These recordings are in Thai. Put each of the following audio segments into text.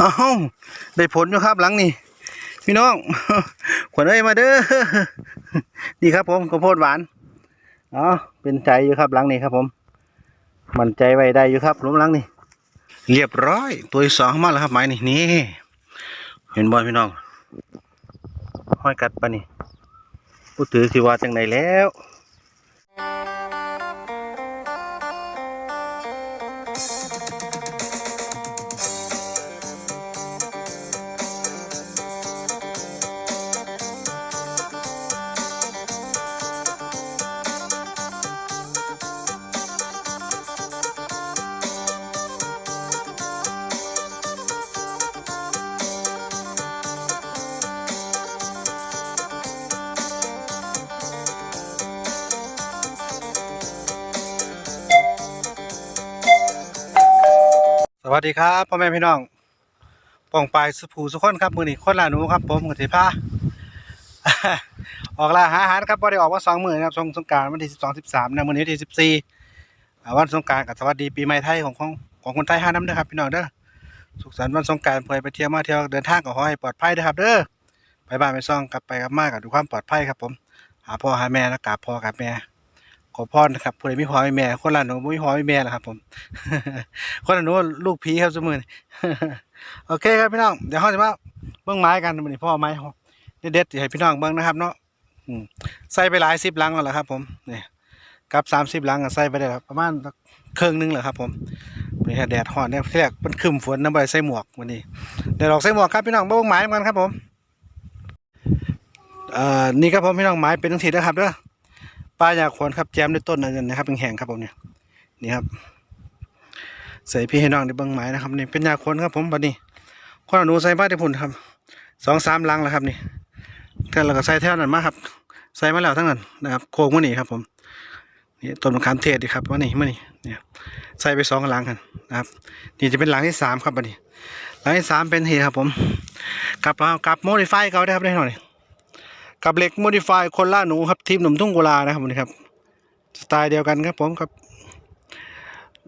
อ้าวได้ผลอยู่ครับหลังนี่พี่น้องขวัญเอ้ยมาเด้อนี่ครับผมข้าวโพดหวานอ๋อเป็นใจอยู่ครับหลังนี้ครับผม มันใจไว้ได้อยู่ครับลุมหลังนี่เรียบร้อย ตัวสองมาแล้วครับไม้นี่นี่เห็นบอลพี่น้องห้อยกัดปะนี่ผู้ถือสิว่าจังไหนแล้ว วัสดีครับพ่อแม่พี่น้องป่องปลายสุภูสุขคนครับมือนี้คนลาหนูครับ ผมกติพาออกล่าหาอาหารครับพอได้ออกมาสองมือครับสงสงการวันที่สิบสองสิบสามนะมือนี้วันที่สิบสี่วันสงการกับสวัสดีปีใหม่ไทยของของของคนไทยห้าน้ำเด้อครับ พี่น้องเด้อสุขสันต์วันสงการเพื่อไปเที่ยวมาเที่ยวเดินทางก็ขอให้ปลอดภัยนะครับ เด้อไปบ้านไปซ่องกลับไปกลับมากับดูความปลอดภัยครับ ผม หาพ่อหาแม่แล้วกราบพ่อกราบแม่ อพรนะครับผู้ใดมีพ่อมีแม่ คนละหนูบ่มีพ่อมีแม่แล้วครับ ผม คนละหนูลูกผีครับสมือนโอเคครับพี่น้องเดี๋ยวเขาจะมาเบิ้องไม้กันมันนี้พ่อไม้เด็ดๆให้พี่น้องเบิ้องนะครับ เนาะอืมใส่ไปหลายสิบลังแล้วครับ ผมนี่กับสามสิบลังใส่ไปได้ประมาณสักครึ่งนึงแหละครับ ผมนี่แดดฮอนเนี่ยที่แรกมันคึมฝนน้ำใบใส่หมวกวันนี้เดี๋ยวออกใส่หมวกครับพี่น้องเบิ้องไม้กันครับ ผมอ่อนี่ครับผมพี่น้องไม้เป็นทั้งทีนะครับเด้อ ป้ายาควรครับแจมด้วยต้นอันนั้นนะครับเป็นแห้งครับผมเนี่ยนี่ครับใส่พี่ให้น้องในเบิ้งไม้นะครับนี่เป็นยาควรครับผมบัดนี้คนอหนูใส่บ้านที่พุ่นครับสองสามลังแล้วครับนี่แท่เราก็ใส่แท่นั้นมาครับ ใส่มาแล้วทั้งนั้นนะครับโค้งมานี่ครับผมนี่ต้นมะขามเทศดีครับว่านี่มานี่เนี่ยใส่ไปสองลังกันนะครับนี่จะเป็นลังที่สามครับบัดนี้ลังที่สามเป็นเฮครับผมกลับมากลับโมดิฟายเขาได้ครับได้หน่อย กับเหล็กโมดิฟายคนล่าหนูครับทีมหนุ่มทุ่งกุลานะครับผมนี่ครับสไตล์เดียวกันครับผมครับ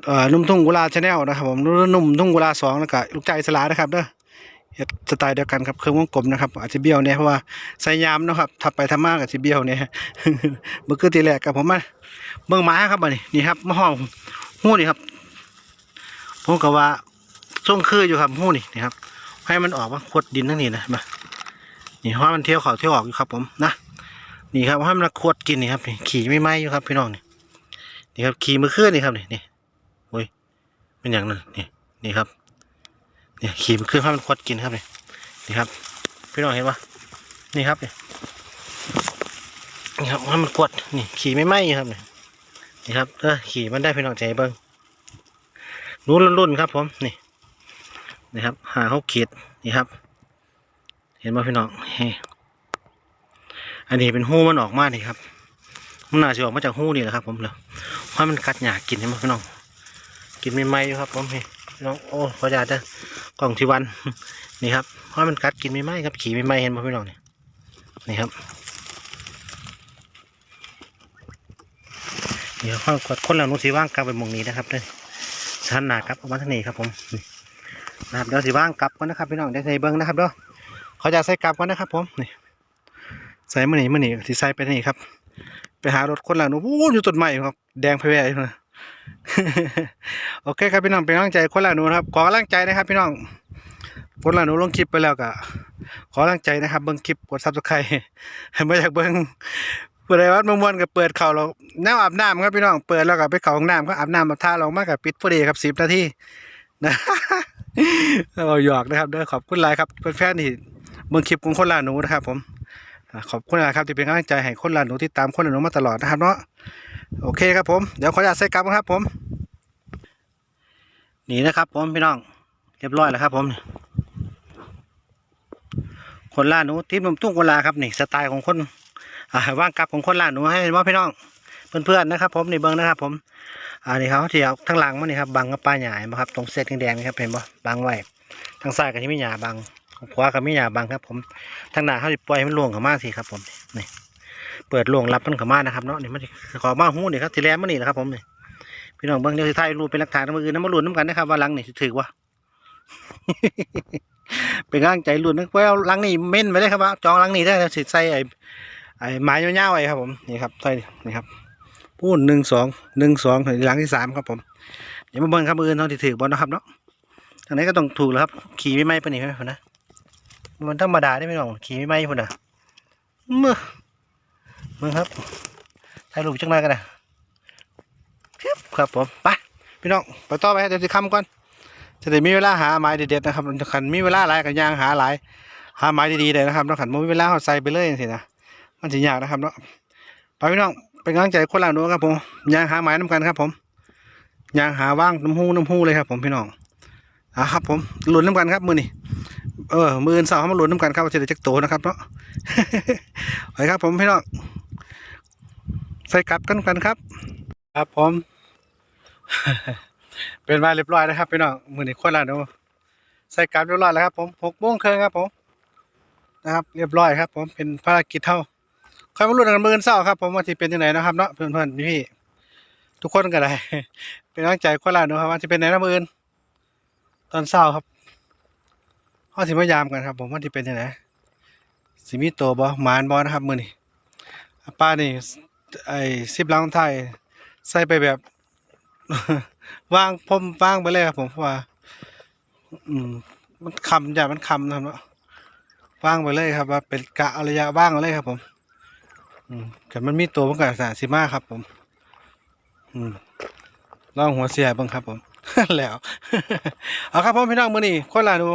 อ่อหนุ่มทุ่งกุลาชาแนลนะครับผมหนุ่มทุ่งกุลาสองแล้วก็ลูกใจสลานะครับเด้อสไตล์เดียวกันครับเครื่องวงกลมนะครับอาจจะเบี้ยวเนี่ยเพราะว่าใส่ยามนะครับทับไปทับมากับสิเบี้ยวเนี่ยเมื่อคืนทีแรกกับผมมาเบิ่งหมาครับบัดนี้นี่ครับมาห้องหู้นี่ครับผมก็ว่าส่งคืออยู่ครับหู้นี่นี่ครับให้มันออกมาขวดดินทั้งนี้นะมา นี่เพราะมันเที่ยวเขาเที่ยวออกอยู่ครับผมนะนี่ครับห้มันขวดกินนี่ครับนี่ขี่ไม่ไหมอยู่ครับพี่น้องนี่นี่ครับขี่มือคืนนี่ครับนี่นี่โอ้ยเป็นอย่างนั้นนี่นี่ครับนี่ขี่มือเคลื่อนห้มันขวดกินครับนี่นี่ครับ พี่น้องเห็นปะนี่ครับนี่นี่ครับห้มันขวดนี่ขี่ไม่ไหมอยู่ครับนี่นี่ครับเออขี่มันได้พี่น้องใจเบิ้งนู้นรุ่นครับผมนี่นี่ครับหาเขาขีดนี่ครับ เห็นไหมพี่น้องเฮ้อันนี้เป็นหูมันออกมานี่ครับ มันน่าจะออกมาจากหูนี่แหละครับ ผมเลยเพราะมันกัดหยากินเห็นไหมพี่น้อง กินไม่ไหมอยู่ครับ ผมเฮ้พี่น้องโอ้ขออยาตะกล่องทีวันนี่ครับเพราะมันกัดกินไม่ไหมครับ ขี่ไม่ไหมเห็นไหมพี่น้องนี่นี่ครับเดี๋ยวข้างกดคนเหล่านู้นสีว่างกลับไปมองนี้นะครับเลยชันหนาครับออกมาทางนี้ครับผมนี่นะครับเดี๋ยวสีว่างกลับกันนะครับพี่น้องได้ใส่เบิ้งนะครับเด้อ เขาจะใส่กลับกันนะครับ ผมนี่ใส่มื่อนี้มื่อนี้ที่ใส่ไปนี่ครับ ไปหารถคนละหนูวู้อยู่ต้นไม้ครับแดงไปแว่อยู่นะโอเคครับพี่น้องเป็นกำลังใจคนละหนูนะครับขอกำลังใจนะครับ พี่น้องคนละหนูลงคลิปไปแล้วก็ขอกำลังใจนะครับเบิ้งคลิปกดซับสไครต์ให้มาจากเบิ้งเปิดไรวัดมงมวนกับเปิดเข่าเราแนวอาบน้ำครับพี่น้องเปิดแล้วก็ไปเข่าห้องน้ำก็อาบน้ำมาท่าเรามากกับปิดพอดีครับสิบนาทีนะเราหยอกนะครับเด้อขอบคุณหลายครับเพื่อนแฟนๆนี่ เบิ่งคลิปของคนลาหนูนะครับ ผมขอบคุณนะครับที่เป็นกำลังใจให้คนลาหนูที่ตามคนลาหนูมาตลอดนะครับเนาะโอเคครับผมเดี๋ยวขออนุญาตใส่กลับนะครับ ผมนี่นะครับ ผมพี่น้องเรียบร้อยแล้วครับ ผม คนล่าหนูทีมหนุ่มตุ้งคนลาครับนี่สไตล์ของคนอว่างกลับของคนล่าหนูให้เห็นว่าพี่น้องเพื่อนๆนะครับ ผมนี่เบิ้งนะครับ ผมอ่านี่เขาที่เอาทั้งหลังมันนี่ครับบังกับป้าหยาเห็นไหมครับตรงเส้นแดงๆนี่ครับเห็นป่บังไว้ทางซ้ายก็ที่มีหญ้าบัง ขวาก็มีหญ้าบังครับผมทางหน้าเขาปล่อยให้มันล่วงเขามาสิครับ ผมนี่เปิดล่วงรับมันเขามานะครับเนาะนี่มันขอมาหูนี่ครับทีแรกมันนี่แหละครับ ผมนี่พี่น้องเบิ่งเดี๋ยวสิถ่ายรูปเป็นหลักฐานเมื่อคืนน้ำมาลุ้นน้ำกันนะครับว่าลังนี่ถือว่าเป็นกำลังใจรุ่นนึกว่าลังนี้เม่นไปเลยครับว่าจองลังนี้ได้แล้วสิใส่ไอ้ไอ้ไม้ยาวๆไว้ครับ ผมนี่ครับใส่นี่ครับพูนหนึ่งสองหนึ่งสองถึงลังที่สามครับผมเดี๋ยวมาเบิ่งครับมืออื่นเขาที่ถือบอลนะครับเนาะทางนี้ก็ต้องถูกแล้วครับ ขี่ไม่ไหม้ปะนี่ไหมนะ มันธรรมดาได้ไหมน้องขี่ไม่ไหมพุ่นนะมือมือครับถ่ายรูปจังไรกันนะครับครับผมไปพี่น้องไปต่อไปเดี๋ยวจะคำก่อนจะได้มีเวลาหาไม้เด็ดๆนะครับขันมีเวลาหลายกันยางหาหลายหาไม้ดีๆเลยนะครับต้องขันมีเวลาเขาใส่ไปเลยสินะมันสิยากนะครับเนาะไปพี่น้องเป็นกำลังใจคนหลังดูครับผมยางหาไม้น้ำกันครับผมยางหาว่างน้ำหูน้ำหูเลยครับผมพี่น้อง อะครับผมหลุนน้ำกันครับมือนี่เออมืออนเสาร์ามาหลุนน้ำกันครับว่าจะได้จักโตนะครับเนาะไปครับผมพี่น้องใส่กลับกันกันครับ ครับผมเป็นมาเรียบร้อยนะครับพี่น้องมือนี้คนละหนูใส่กลับเรียบร้อยแล้วครับ ผมหกโมงครึ่งครับผมนะครับ เรียบร้อยครับ ผมเป็นภารกิจเท่าคอยมาลุ้นกันมืออนเศร้าครับ ผมว่าจะเป็นยังไงนะครับเนาะเพื่อนๆพี่ทุกคนก็ได้เป็นกำลังใจคนละหนูครับว่าจะเป็นไหนนะมืออน ตอนเศร้าครับข้อสิมายามกันครับ ผมว่าจะเป็นยังไงสิมีโตบ่หมานบ่นะครับมือนี้ป้านี่ไอ้สิบลังไทยใส่ไปแบบ ว่างพมว่างไปเลยครับผมเพราะว่า อืม มันคำอย่ามันคำนะครับเนาะวางไปเลยครับ ว่าเป็นกะอระยะว่างเอาเลยครับ ผม อืมแต่มันมีตัวมันกับสาสิมาครับ ผม อืมลองหัวเสียบ้างครับผม แล้วเอาครับผมพี่น้องมือนี่คนลาดู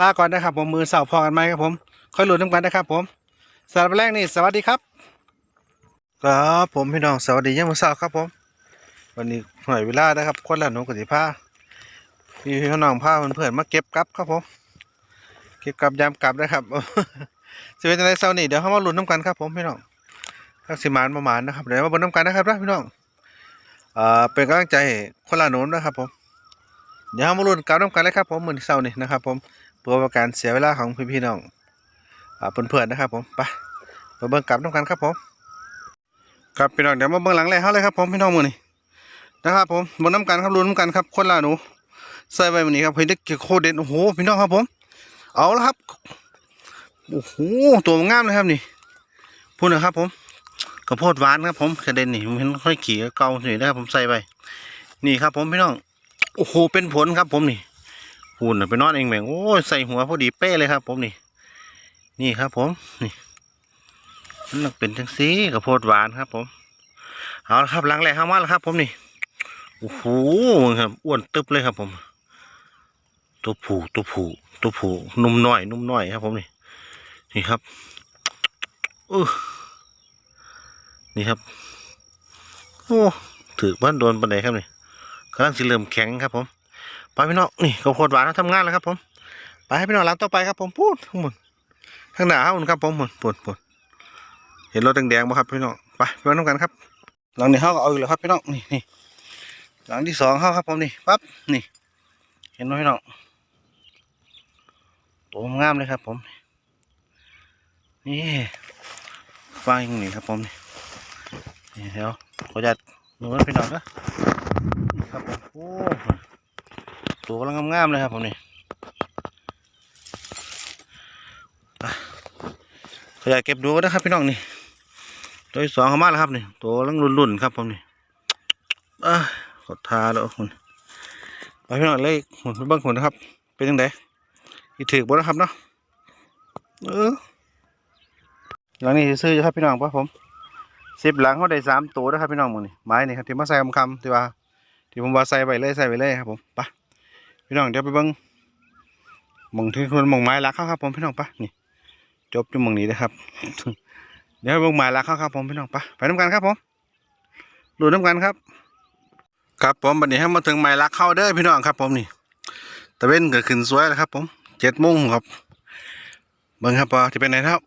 ลาก่อนนะครับผมมือเสาพอกันไหมครับผมค่อยหลุดน้ำกันนะครับผมสำหรับแรกนี่สวัสดีครับ ครับผมพี่น้องสวัสดียังมือเสาครับผม วันนี้หน่อยเวลานะครับคนละหนูกับสิผ้าพี่พี่น้องผ้าเพื่อนๆมาเก็บกลับครับผมเก็บกลับยามกลับนะครับสิเป็นอะไรเช้านี่เดี๋ยวเขามาหลุ้นน้ำกันครับผมพี่น้องทักสิมานประมาณนะครับเดี๋ยวมาบนน้ำกันนะครับนะพี่น้อง อ่อเป็นกำลังใจคนละหนูนะครับผมเดี๋ยวเขามาลุ้นกลับน้ำกันเลยครับผมเหมือนเช้านี่นะครับผมเพื่อประการเสียเวลาของพี่พี่ๆน้องอ่าเพื่อนๆนะครับผมไปไปเบิ่งกลับน้ำกันครับผมครับพี่น้องเดี๋ยวมาเบิ่งหลังแรกเขาเลยครับผมพี่น้องมือนี่นะครับผมบนน้ำกันครับรุนน้ำกันครับคนละหนูใส่ไปวันนี้ครับเฮ้ยเด็กโคเด่นโอ้โหพี่น้องครับผม เอาละครับโอ้โหตัวงามเลยครับนี่พูดนะครับผม กระโพดหวานครับผมกระเด็นนี่ผมเห็นค่อยขี่เกาหน่อยนะครับผมใส่ไปนี่ครับผมพี่น้องโอ้โหเป็นผลครับผมนี่พูนน่ะไปนอนเองแม่งโอ้ยใส่หัวพอดีเป๊ะเลยครับ ผมนี่ นี่ครับผมนี่มันเป็นจังสีกระโพดหวานครับ ผมเอาละครับหลังแรกข้ามาแล้วครับ ผมนี่โอ้โหครับอ้วนตึบเลยครับ ผม ตัวผูตัวผูตัวผูนุ่มน้อยนุ่มน้อยครับ ผมนี่นี่ครับเออ นี่ครับ โอ้ถือบ้านโดนปันไดครับนี่กำลังสิเริ่มแข็งครับ ผมไปพี่น้องนี่ข้าวโพดหวานเขาทำงานแล้วครับ ผม ไปให้พี่น้องหลังต่อไปครับ ผมพูดทั้งหมดทางหน้าเขาครับผมหมดปวดปวดเห็นรถแดงๆไหมครับพี่น้องไปไปน้ำกันครับ หลังนี้เขาก็เอาอยู่แล้วครับพี่น้องนี่นี่หลังที่สองเข้าครับ ผมนี่ปั๊บนี่ เห็นไหมพี่น้องโตงามเลยครับ ผม นี่ฟังอย่างนี้ครับผมนี่ นี่เดี๋ยวขอจัดหนูนะพี่น้องนะครับผมโอ้ตัวกำลังงามๆเลยครับผมนี่ขอจัดเก็บดูนะครับ พี่น้องนี่ตัวที่สองเข้ามาแล้วครับนี่ตัวกำลังรุ่นๆครับผมนี่อะขอทาแล้วคุณไปพี่น้องเลยหมุนไปเบ้างคนนะครับ เป็นยังไงอีถือบ่นะครับเนาะเออหลังนี้ซื้ออยู่ครับพี่น้องป่ะผม สิบหลังเขาได้สามตัวนะครับพี่น้องมึงนี่ไม้นี่ครับที่มาใส่คำคำที่ว่า ที่ผมว่าใส่ไปเลยใส่ไปเลยครับผมไปพี่น้องเดี๋ยวไปเบิ้งมองที่คนมองไม้รักเขาครับผมพี่น้องปะนี่ จบที่หมองนี้นะครับ เดี๋ยวเบิ้งไม้รักเขาครับผมพี่น้องปะไปน้ำกันครับผมดูน้ำกันครับ ครับผมบัดนี้ให้มาถึงไม้ลักเข้าเด้อพี่น้องครับ ผมนี่ตะเว้นเกิดขึ้นสวยแล้วครับ ผมเจ็ดโมงครับเบิ่งครับว่าจะเป็นไหนครับ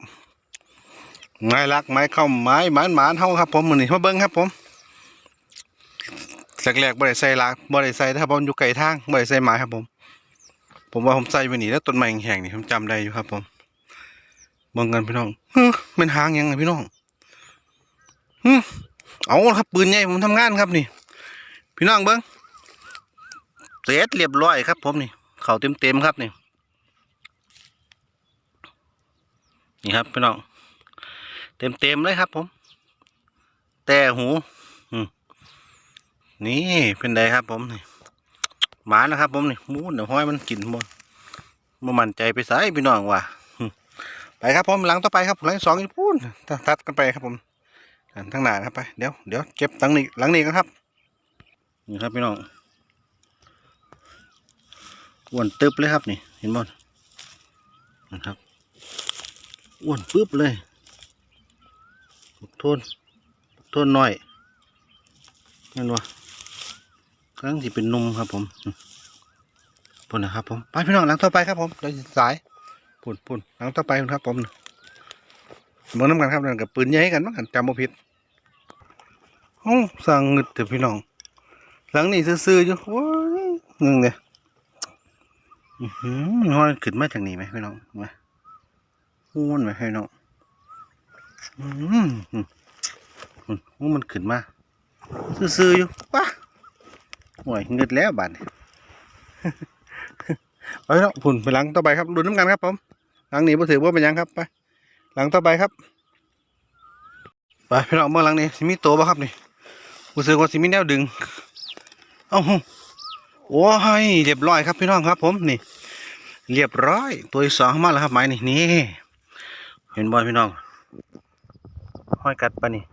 ไม้ลักไม้เข้าไม้หมานหมานเฮาครับผมมือนี้มาเบิ่งครับผมแรกๆบ่ได้ใส่ลักบ่ได้ใส่นะครับผมอยู่ไกลทางบ่ได้ใส่ไม้ครับผม ผมว่าผมใส่ไว้นี่แล้วต้นไม้แห้งนี่ผมจำได้อยู่ครับผมเบิ่งกันพี่น้องเฮ้อเป็นหางยังไงพี่น้องหึเอาครับปืนใหญ่ผมทำงานครับนี่ พี่น้องเบิ้งเสร็จเรียบร้อยครับ ผมนี่ เข่าเต็มๆครับนี่นี่ครับพี่น้อง เต็มเต็มๆเลยครับผม แต่หูอืมนี่เป็นไดครับผมนี่หมานะครับ ผมนี่มูนเดี๋ยวห้อยมันกินหมดมามั่นใจไปใส่พี่น้องว่ะไปครับผมหลังต่อไปครับหลังสองพูนทัดกันไปครับผมทั้งหน้าครับไปเดี๋ยวเดี๋ยวเก็บหลังนี้หลังนี้กันครับนี่ครับพี่น้องอ้วนตึบเลยครับนี่ เห็นบ่นะครับอ้วนปึ๊บเลย ทุนโทนน้อยนั่นวะครั้งที่เป็นนมครับผมปุ่นนะครับผม ไปพี่น้องหลังต่อไปครับผมเดี๋ยวสายปุ่นปุ่นหลังต่อไปครับผมเบิ่งน้ำกันครับนั่นกับปืนใหญ่กันมั้งกันจำบ่ผิดโอ้สั่งเงึดเถอะพี่น้อง หลังนี้ซื่อๆอยู่โอ้ยงึงเลยอือหือห้อยขึ้นมาจากนี่ไหมพี่น้องมาหูมันไหมพี่น้อง อืมหู้มันขึ้นมา ซื่อๆอยู่ว้าโอ้ยเงึดแล้วบาดนี้ไปแล้วพุ่นไปหลังต่อไปครับดูน้ำกันครับผมหลังนี้บ่ถือว่าเป็นยังครับไปหลังต่อไปครับ ไปพี่น้องเมื่อหลังนี้สิมีโตวบ่ครับนี่รู้สึกว่าสิมีแนวดึง เอ้าหูโอ้ยเรียบร้อยครับพี่น้องครับ ผมนี่ เรียบร้อยตัวที่สองมาแล้วครับไม้นี่นี่เห็นบอลพี่น้อง ห้อยกัดปะนี่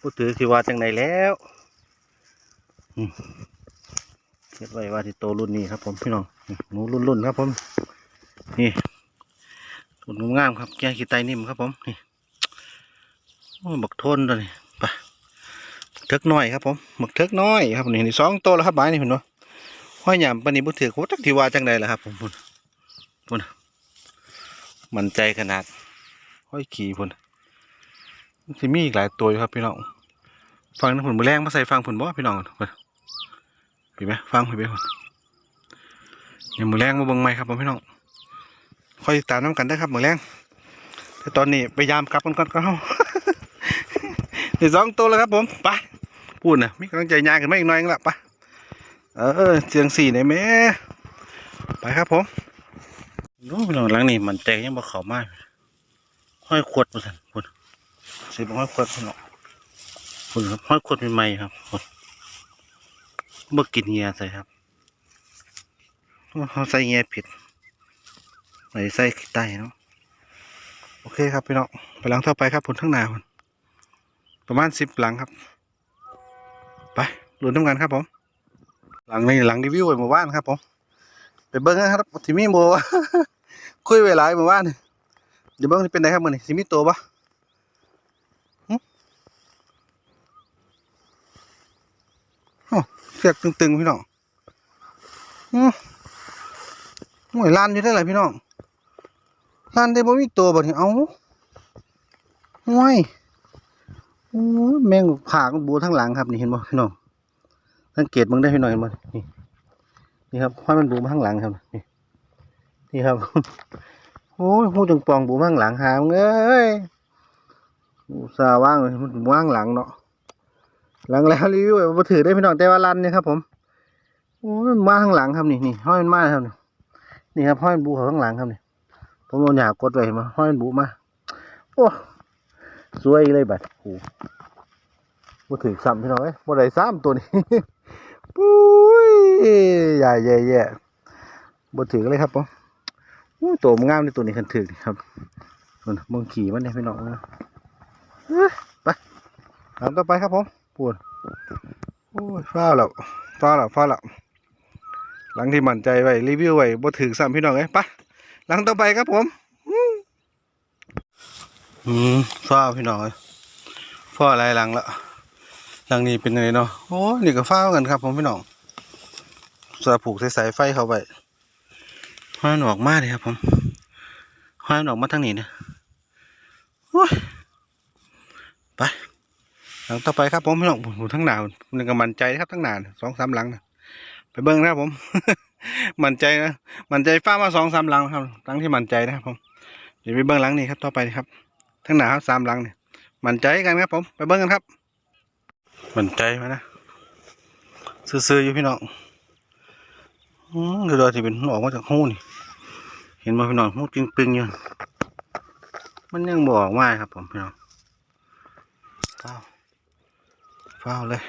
พูดถือสิว่าจังไหนแล้วเก็บไว้ว่าที่โตรุ่นนี้ครับผมพี่น้องหนูรุ่นรุ่นครับผม นี่ตัวหนูงามครับแกงขี้ไตนิ่มครับผมนี่บักทนตัวนี้ไปเทิกน้อยครับผมหมึกเทิกน้อยครับนี่สองโตแล้วครับหมายนี่เห็นบ่ห้อยหยามปนนี้บ่ถือโคตรที่ว่าจังใดล่ะครับผมพุ่นพุ่นมันใจขนาดห้อยขี่พุ่น สิมีอีกหลายตัวอยู่ครับพี่น้องฟังนั้นพุ่นมือแรงมาใส่ฟังพุ่นบ่พี่น้องเห็นไหมฟังเห็นไหมพุ่นอย่ามือแรงมาบิ่งใหมครับผมพี่น้องคอยตามน้ำกันได้ครับมือแรงแต่ตอนนี้พยายามกลับกันก่อนก็เฮานี่สองตัวแล้วครับผมไปพูดนะมีกำลังใจยากขึ้นมาอีกหน่อยนึงละไปเออเสียงสี่ไหนแม่ไปครับผมโน้พี่น้องหลังนี่มันแตกยังบ่เข้ามาห้อยขวดมาสั่นพูด สิบห้อยขวดพี่น้องพูดครับห้อยขวดใหม่ๆครับพูดบ่กินเงียใส่ครับเขาใส่เงียผิดไม่ได้ใส่ขี้ใต้เนาะโอเคครับพี่น้องไปหลังต่อไปครับผลทั้างหนาพุ่นประมาณสิบหลังครับ ไปลุ้นน้ำกันครับผม หลังในหลังรีวิวไว้เมื่อวานครับผมไปเบิ้งนะครับที่มีโมคุยไว้หลายเมื่อวานเดี๋ยวเบิ้งที่เป็นไงครับมือนี่สิมีตัวปะหึโอ้ เสียกตึงๆพี่น้องอือโอ้ยลานอยู่ได้ไรพี่น้องลานได้บ่มีตัวบ่นี่เอาห่วยโอ้ยแมงผากมันบูทั้งหลังครับนี่เห็นบ่พี่น้องสังเกตมึงได้พี่น้องเห็นบ่นี่นี่ครับห้อยมันบูมาข้างหลังครับนี่นี่ครับโอ้ยหูจังปองบูมาข้างหลังหามงเอ้ยอุตส่าห์ว่างเลยมันบูมาข้างหลังเนาะ หลังแล้วรีวิวไว้บ่ถือได้พี่น้องแต่ว่ารันเนี่ยครับ ผมโอ้มันมาข้างหลังครับนี่นี่ห้อยมันมาครับนี่นี่ครับห้อยมันบูเขาข้างหลังครับนี่ผมเอาหยากดไว้เห็นบ่ห้อยมันบูมาโอ้สวยเลยบัดโอ้บ่ถึงซ้ำพี่น้องเอ้ยบ่ได้ซ้ำตัวนี้ปุ้ยใหญ่แย่แย่บ่ถึงเลยครับผมโอ้ตัวมันงามเลยตัวนี้คันถึงครับส่วนเบิ่งขี่มันเนี่ยพี่น้องนะไปตามต่อไปครับผม วดโอ้ยฟ้าแล้วฟ้าแล้วฟ้าแล้วหลังที่มั่นใจไว้รีวิวไว้บ่ถึงซ้ำพี่น้องเอ้ยไปหลังต่อไปครับผมอืมฟ้าพี่น้องเอ้ยฟ้าอะไรหลังละหลังนี้เป็นไงเนาะโอ้นี่ก็ฟ้ากันครับ ผมพี่น้องสาผูกใส่สายไฟเข้าไปห้อยมันออกมากเลยครับผมห้อยมันออกมาทางนี้เนี่ยโอ้ย หลังต่อไปครับผมพี่น้องผมทั้งหนาวมันก็มันใจครับทั้งหนาสองสามหลังนะไปเบิ้งนะครับผม มันใจนะมันใจฟ้ามาสองสามหลังครับหลังที่มันใจนะครับผมเดี๋ยวไปเบิ้งหลังนี้ครับต่อไปครับ ทั้งหนาครับสามหลังเนี่ยมันใจกันครับ ผมไปเบิ้งกันครับ มันใจมานะซื่อๆอยู่พี่น้องอืมเดี๋ยที่เป็นออกมาจากหูนี่เห็นมาพี่น้องหูจริงปิงอยู่มันยังบออกมาครับผมพี่น้องเฝ้า เฝ้าเลย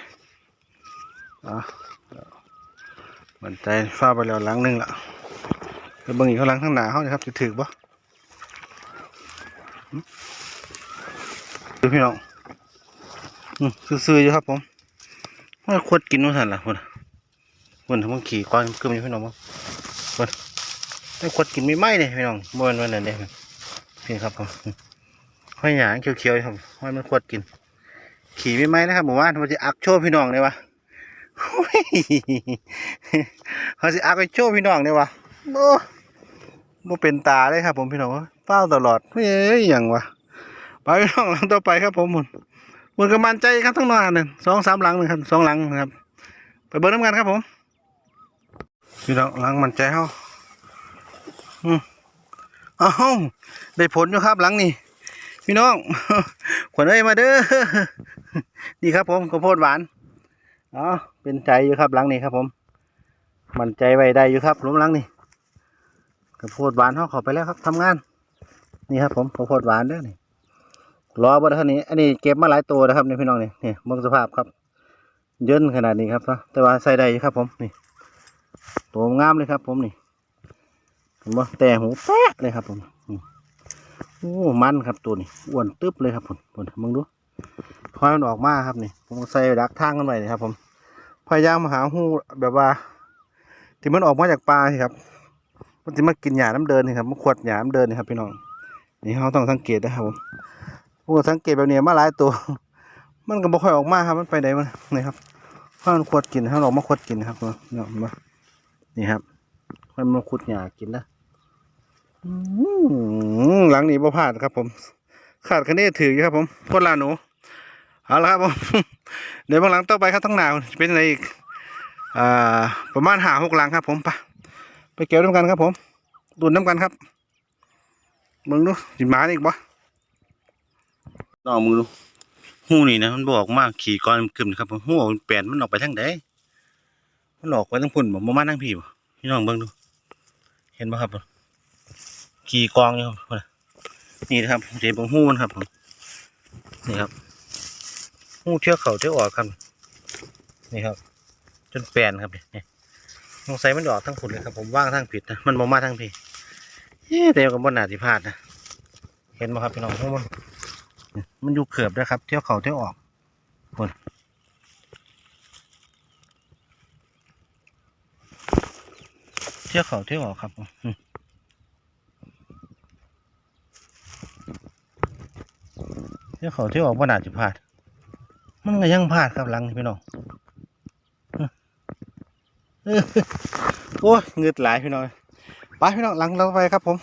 อะมันใจเฝ้าไปแล้วหลังหนึงละไปเบิ่งอีกข้างหลังข้างหน้าเขานี่ครับจะถือปะดูพี่น้องซื่อๆอยู่ครับผมว่าควรกินว่าสันล่ะคนคนทั้งขี่ก้อนกึมอยู่พี่น้องมั้งคนไม่ควรกินไม่ไหมเนี่ยพี่น้องเมื่อวันนั้นเนี่ยพี่ครับผมห้อยหยางเขียวๆครับห้อยมันควรกิน ขี่ไม่ไหมนะครับผมว่ามันจะอักโชว์พี่น้องเลยวะเขาจะอักไปโชว์พี่น้องเลยวะโอ้โมเป็นตาเลยครับ ผมพี่น้องเฝ้าตลอดเฮ้ยอย่างวะไปพี่น้องหลังต่อไปครับผมมุนมุนกำมันใจครับทั้งนอนหนึ่งสองสามหลังหนึ่งครับสองหลังนะครับ ไปเบิร์น้ำกันครับผมพี่น้องหลังมันใจเขาอืมอ้าวได้ผลอยู่ครับหลังนี่พี่น้องขวัญเอ้ยมาเด้อ นี่ครับผมข้าวโพดหวานอ๋อเป็นใจอยู่ครับหลังนี้ครับ ผม มันใจไว้ได้อยู่ครับหลุมหลังนี่ข้าวโพดหวานเขาขอไปแล้วครับทำงาน นี่ครับ ผมข้าวโพดหวานเด้อนี่รอบ่เท่านี้ อันนี้เก็บมาหลายตัวนะครับนี่พี่น้องนี่นี่เบิ่งสภาพครับเยินขนาดนี้ครับแต่ว่าใส่ได้อยู่ครับ ผมนี่ตัวงามเลยครับ ผมนี่เห็นบ่แต่หูแป๊กเลยครับ ผมอืมโอ้มันครับตัวนี้อ้วนตึ๊บเลยครับผมผมมึงดู พอยมันออกมาครับนี่ ผมใส่ดักทางกันไว้นี่ครับ ผม พยายามหาหูแบบว่า ที่มันออกมาจากปลาครับ มันจะมากินหญ้าน้ำเดินนี่ครับมันขวดหญ้าน้ำเดินนี่ครับ พี่น้อง นี่เขาต้องสังเกตนะครับผมผมสังเกตแบบนี้มาหลายตัว มันก็บ่ค่อยออกมาครับ มันไปไหนมันนี่ครับถ้ามันขวดกินถ้ามันออกมาขวดกินนะครับเนาะเนาะมานี่ครับค่อยมาขุดหญ้ากินนะหลังนี้บ่พลาดครับ ผม ขาดคะแนนถืออยู่ครับ ผมคนละหนู เอาละครับผมเดี๋ยวบางหลังต่อไปครับทั้งหนาวเป็นอะไรอีกอ่าประมาณหาหกหลังครับ ผมไปไปเก็บน้ำกันครับ ผมดูดน้ำกันครับมึงดูสิหมาอีกบ่ลองมึงดูหูนี่นะมันบอกมากขี่ก้อนกึมนะครับผมหูมันแปลนมันออกไปทางใดมันหลอกไปทางพุ่นบ่มามาทางพี่บ่พี่น้องเบิ่งดู เห็นบ่ครับผมขี่กองอยู่ครับนน่ะนี่นะครับเดี๋ยวเบิ่งหูมันครับผมนี่ครับ หูเชือกเขาเชือกออกครับ นี่ครับ จนแปลนครับเนี่นี่สงสัยมันออกทั้งพุ่นเลยครับผมว่างทางผิดนะมันบ่มาทางพี่เอ๊ะแต่ก็บ่น่าสิพลาดนะเห็นบ่ครับพี่น้องหูมันมันอยู่เขือบนะครับ เที่ยวเขาเที่ยวออกคนเที่ยวเขาเที่ยวออกครับอืมเที่ยวเขาเที่ยวออกว่าน่าจะพลาด มันก็ยังพลาดครับหลังพี่น้องโอ้ยเงืดหลายพี่น้องไปพี่น้องหลังเราไปครับ ผม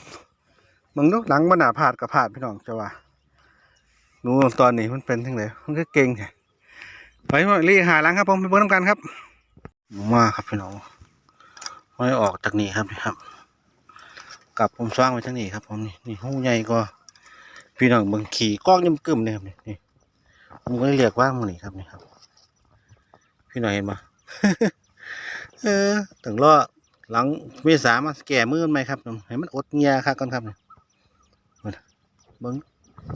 มึงดูหลังมันหนาพลาดกับพลาดพี่น้องจะว่าหนูตอนนี้มันเป็นทั้งไหนมันก็เก่งแท้ไปมารีหาหลังครับ ผมไปเบิ้งน้ำกันครับมาครับพี่น้องไม่ออกจากนี่ครับนี่ครับกลับผมสร้างไว้ทั้งนี้ครับ ผมนี่นี่หูใหญ่ก็พี่น้องบิ่งขี่กล้องยิ่มกึ่มเนี่ยครับนี่ นี่ผมก็เลยเรียกว่างมันนี่ครับนี่ครับ พี่หน้องเห็นปะเออถึงรอหลังเมษามาแก่มือมันไหมครับให้มันอดเงียครับก่อนครับนี่เบิ่ง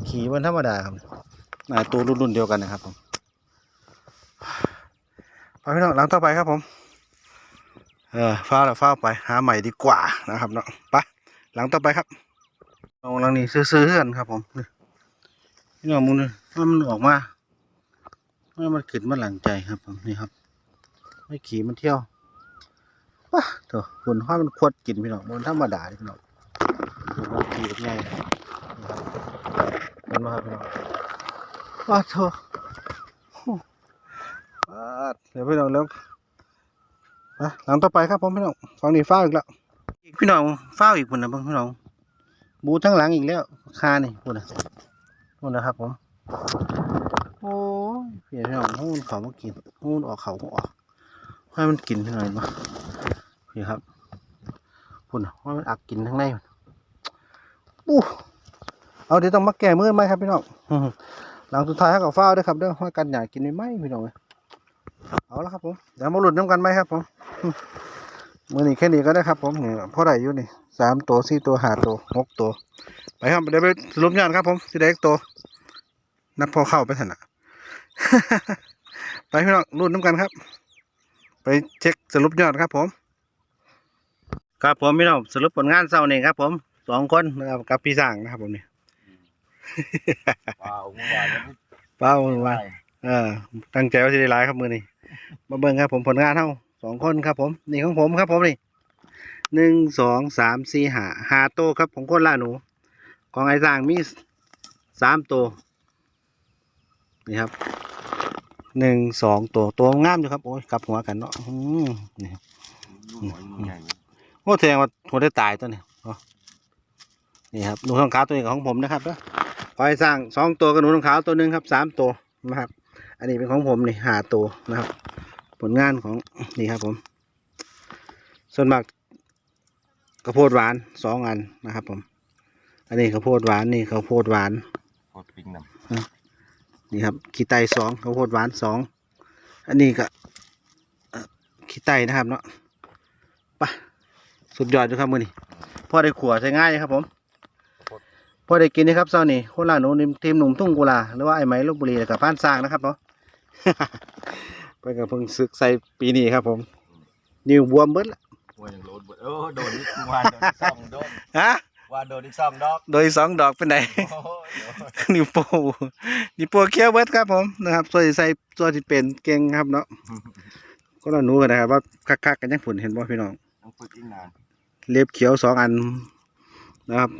ขี่วันธรรมดาครับน่าตัวรุ่นเดียวกันนะครับผมไปพี่น้องหลังต่อไปครับผม เออฟ้าแล้วฟ้าไปหาใหม่ดีกว่านะครับเนาะไปหลังต่อไปครับลองหลังนี้ซื้อๆกันครับผมนี่ พี่น้องมึงนี่ว่ามันออกมาว่ามันขึ้นมาหลังใจครับนี่ครับ ไม่ขี่มันเที่ยวว้าเถอะคนว่ามันควดกินพี่น้องมันธรรมดาด้อพี่น้องมันขี่แบบไงนี่ครับเป็นมาพี่น้องว้าโถว้าเดี๋ยวพี่น้องเริ่มไปหลังต่อไปครับผมพี่น้องฟังนี่ฟ้าอีกแล้วพี่น้องฟ้าอีกคนนะเบิ่งพี่น้องบูทั้งหลังอีกแล้วคานี่คนนะ คนนะครับผม โอ้ยพี่น้องหูมันเขามากินหูมันออกเขาออก ให้มันกินที่ไหนมาพี่ครับคุณว่ามันอักกินทั้งในมันอู้เอาเดี๋ยวต้องมาแก้มือไหมครับพี่น้องอื้อหือหลังสุดท้ายให้กับฟ้าวด้วยครับเด้อห้อยกันอยากกินไม่ไหมพี่น้องเอ้ยเอาละครับผมเดี๋ยวมาหลุดน้ำกันไหมครับผมอื้อมือนี้แค่นี้ก็ได้ครับผมนี่เพราะไรอยู่นี่สามตัวสี่ตัวห้าตัวหกตัว ไปครับเดี๋ยวไปสรุปยอดครับผมสิได้อีกตัว นับพอเข้าไปถนะไปพี่น้องรุ่นน้ำกันครับ ไปเช็คสรุปยอดครับผม ครับผมพี่น้องสรุปผลงานเช้านี่ครับ ผมสองคนนะครับกับพี่สร้างนะครับ ผมนี่ว้าเมื่อวานนี้เป้ามือว่าเออตั้งใจว่าจะได้หลายครับมือนี่มาเบิ่งครับ ผมผลงานเท่าสองคนครับ ผมนี่ของผมครับ ผมนี่หนึ่งสองสามสี่ห้าห้าโตครับของคนล่าหนู ของไอ้สร้างมีสามตัว นี่ครับหนึ่งสองตัวตัวงามอยู่ครับโอ้ยกลับหัวกันเนาะอืมนี่ครับลูกหอยมันใหญ่โอ้แสดงว่าหัวได้ตายตัวนี้เนาะนี่ครับหนูทองขาวตัวนี้ของผมนะครับเด้อขอให้สร้างสองตัวกับหนูทองขาวตัวหนึ่งครับสามตัวนะครับ อันนี้เป็นของผมนี่ห้าตัวนะครับ ผลงานของนี่ครับผม ส่วนมากข้าวโพดหวานสองอันนะครับผม อันนี้ข้าวโพดหวานนี่ข้าวโพดหวานโคตรปิ้งน้ นี่ครับขี้ไตสองข้าวโพดหวานสองอันนี้ก็เอ่อขี้ไตนะครับเนาะไปะสุดยอดอยู่ครับมือนี่พ่อได้ขัวใช้ง่ายครับผมพ่อได้กินนะครับเช้านี่โคราชหนูนิมทีมหนุ่มทุ่งกุลาหรือว่าไอ้ไหมลบบุรีแล้วกับพานสร้างนะครับเนาะไปกับเพิ่งศึกใส่ปีนี้ครับผมนิ้วบวมเบิดละำหัวยังโลดเบิดเออโดนอีกวานโดนอีกสองโดนฮะ วานโดนอีกสองดอก โดยสองดอกเป็นไงโอ้โหเดี๋ยวนิ้วโป้นิ้วโป้เคี้ยวเบิดครับผมนะครับส่วนที่ใส่ส่วนที่เป็นเก่งครับเนาะก็เราหนูกันนะครับว่าคักๆกันยังผุนเห็นบ่พี่น้อง ต้องฝึกอีกนานเล็บเขียวสองอันนะครับ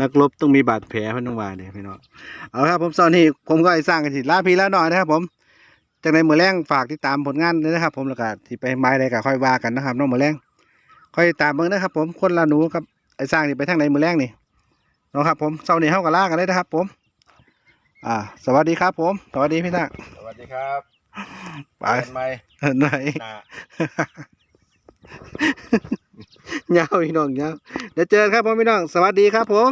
นักรบต้องมีบาดแผลเพันต้องว่าเนี่ยพี่น้องเอาละครับผมตอนนี้ผมก็ไอ้สร้างกันทีลาพี่แล้วหน่อยนะครับ ผมจากในมือแรงฝากติดตามผลงานด้วยนะครับ ผมแล้วก็ที่ไปไม้ใดก็ค่อยว่ากันนะครับน้องมือแรง ค่อยติดตามเบิ่งนะครับ ผมคนละหนูครับไอ้สร้างที่ไปทางไหนมือแรงนี่เนาะครับ ผมเสาร์นี้เฮากันล่ากันเลยนะครับ ผม อ่า สวัสดีครับ ผมสวัสดีพี่สร้างสวัสดีครับไปเจอกันไหมไหนหน้ายาวพี่น้องยาวเดี๋ยวเจอกันครับผมพี่น้อง สวัสดีครับผม